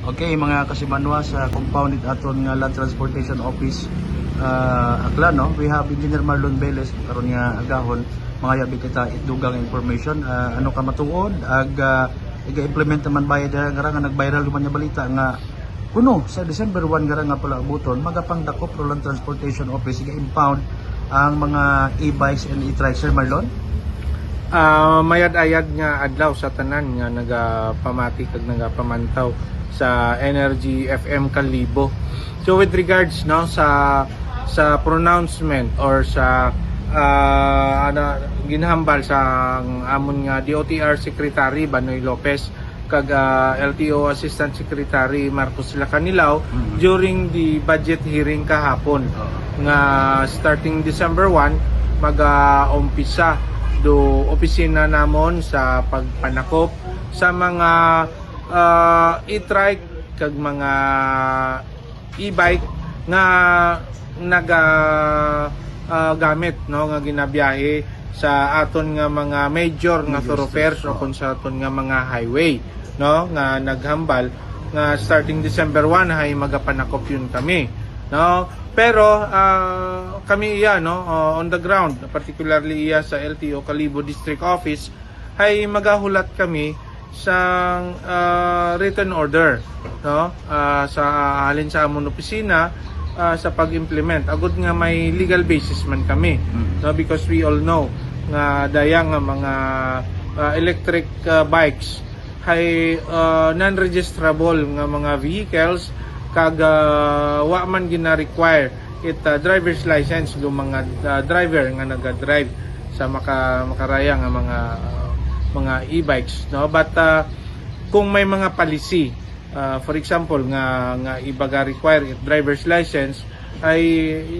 Okay, mga kasimanwa sa compounded aton nga Land Transportation Office uh, Aklan, no? We have Engineer Marlon Veles karon nga agahon. Mga yabi kita dugang information. Ah, ano ka matuod? Ag uh, iga-implement naman bayad nga nga nag-viral man nga balita nga kuno sa December 1 nga nga pala abuton magapang dakop ro Land Transportation Office iga-impound ang mga e-bikes and e-trikes. Sir Marlon. Ah, mayad-ayad nga adlaw sa tanan nga nagapamati kag nagapamantaw sa Energy FM Kalibo. So with regards no sa sa pronouncement or sa ah, ano ginhambal sa amon nga DOTR Secretary Banoy Lopez kag ah, LTO Assistant Secretary Marcos Lacanilao Mhm. during the budget hearing kahapon nga starting December 1 mag-umpisa do opisina namon sa pagpanakop sa mga ah, e-trike kag mga e-bike nga naga ah, gamit no nga ginabiyahe sa aton nga mga major nga thoroughfares o kung sa aton nga mga highway no nga naghambal nga starting December 1 ay magapanakop yun kami no. Pero ah, kami iya no uh, on the ground particularly iya sa LTO Kalibo District Office ay magahulat kami sa ah, written order no? Ah, sa halin sa amon opisina ah, sa pag-implement. Agud nga may legal basis man kami Mhm. no because we all know nga dayang nga mga ah, electric ah, bikes hay ah, non-registrable nga mga vehicles kag ah, wa man gina-require it ah, driver's license do mga ah, driver nga naga-drive sa maka makaraya nga mga ah, mga e-bikes no but ah, kung may mga policy ah, for example nga nga ibaga require it driver's license ay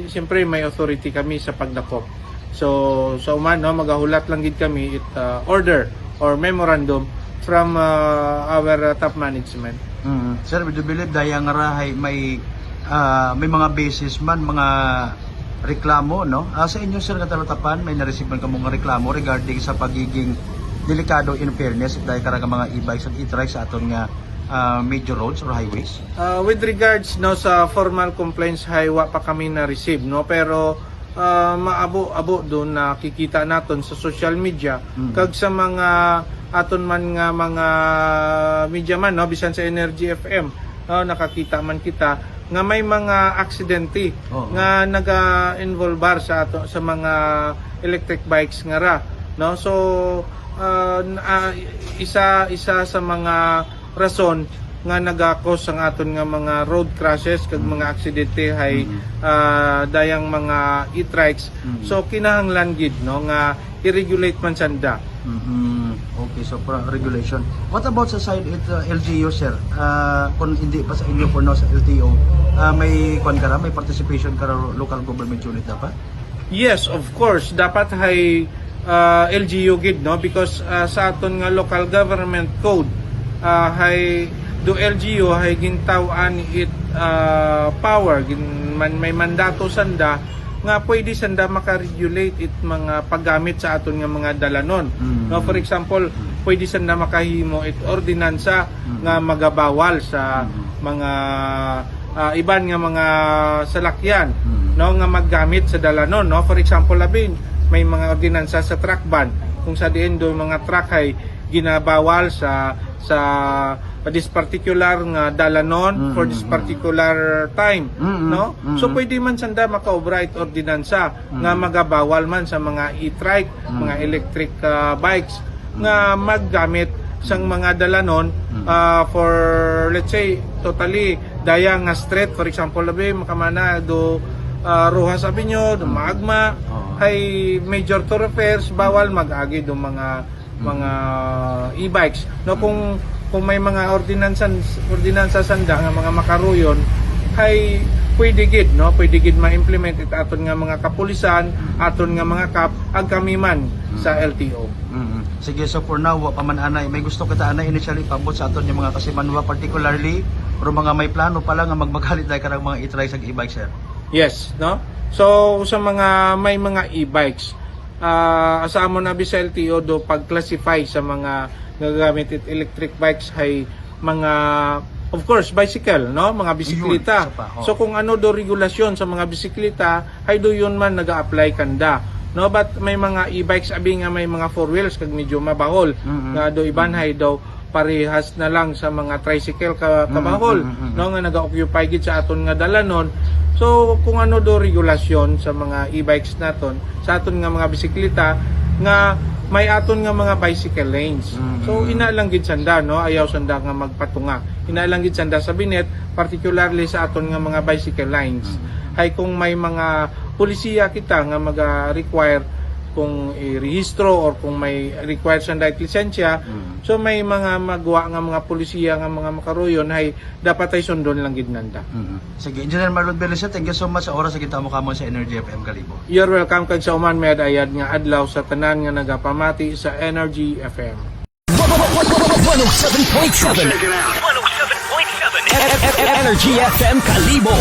siyempre may authority kami sa pagdakop so sa uman no magahulat lang gid kami it ah, order or memorandum from ah, our ah, top management Mm. Sir, do believe daya nga rahay may ah, may mga basis man mga reklamo no? Ah, sa inyo sir nga talatapan may na-receive man kamo nga reklamo regarding sa pagiging delikado in fairness dahil karang mga e-bikes at e-trikes sa aton nga ah, major roads or highways. Uh, with regards no sa formal complaints hay wa pa kami na receive no pero uh, maabo-abo doon nakikita naton sa social media Mm. kag sa mga aton man nga mga media man no bisan sa Energy FM no, nakakita man kita nga may mga aksidente Oo. nga naga-involve sa ato sa mga electric bikes nga ra no so uh, ah, isa isa sa mga rason nga nagakos ang aton nga mga road crashes kag mga aksidente hay Mhm. ah, dayang mga e-trikes Mhm. so kinahanglan gid no nga i-regulate man sanda Mhm. Okay, so para regulation. What about sa side it uh, LGU sir? Ah, kung hindi pa sa inyo for now sa LTO, ah, may kwan ka ra, may participation ka ra local government unit dapat? Yes, of course. Dapat hay uh, LGU gid no because uh, sa aton nga local government code uh, hay do LGU hay gintawan it uh, power gin man may mandato sanda nga pwede sanda maka-regulate it mga paggamit sa aton nga mga dalanon. Mm. No for example, pwede sanda makahimo it ordinansa Mm. nga magabawal sa Mm. mga uh, iban nga mga salakyan Mm. no nga maggamit sa dalanon no for example labin may mga ordinansa sa truck ban kung sa diin do mga truck ay ginabawal sa sa this particular nga dalanon Mm, for this mm, particular time Mm, mm, no mm, so mm. pwede man sanda makaobra it ordinansa Mm. nga magabawal man sa mga e-trike Mm. mga electric uh, bikes nga maggamit sang mga dalanon Mm. uh, for let's say totally daya nga street for example labi makamana do uh, Rojas Avenue do Magma Oo. hay major thoroughfares bawal mag-agi do mga mga e-bikes. No kung kung may mga ordinansa ordinansa sanda nga mga makaruyon hay pwede gid no? Pwede gid ma-implement it aton nga mga kapulisan aton nga mga kap ag kami man sa LTO Mhm. Sige, so for now, wa pa man anay, may gusto kita anay initially pabot sa aton yung mga kasimanwa particularly. Or mga may plano pa lang nga magmagalit dahil karang mga e-trikes ag e-bikes sir. Yes, no? So sa mga may mga e-bikes, ah asamo na bi sa LTO do pag-classify sa mga nagagamit it electric bikes hay mga of course bicycle no mga bisikleta isa pa, oh. so kung ano do regulasyon sa mga bisikleta ay do yun man naga-apply kanda no but may mga e-bikes abi nga may mga four wheels kag medyo mabahol Mhm. nga do ibanhay daw parehas na lang sa mga tricycle ka kabahol Mhm, mhm, mhm. no nga naga-occupy gid sa aton nga dalanon so kung ano do regulasyon sa mga e-bikes naton sa aton nga mga bisikleta nga may aton nga mga bicycle lanes. Mhm. so ina lang gid sanda no? Ayaw sanda nga magpatunga. Ina lang gid sanda sa binet particularly sa aton nga mga bicycle lines hay kung may mga polisiya kita nga maga-require kung i-rehistro or kung may required sa dahil lisensya Mm. so may mga magwa nga mga polisiya nga mga makaroyon hay dapat ay sundon lang gid nanda Mhm. Sige, Engineer Marlon Belisya, thank you so much sa oras sa kita mo kamon sa Energy FM Kalibo. you're welcome kag sa uman med ayad nga adlaw sa tanan nga nagapamati sa Energy FM 107.7 107.7 Energy FM Kalibo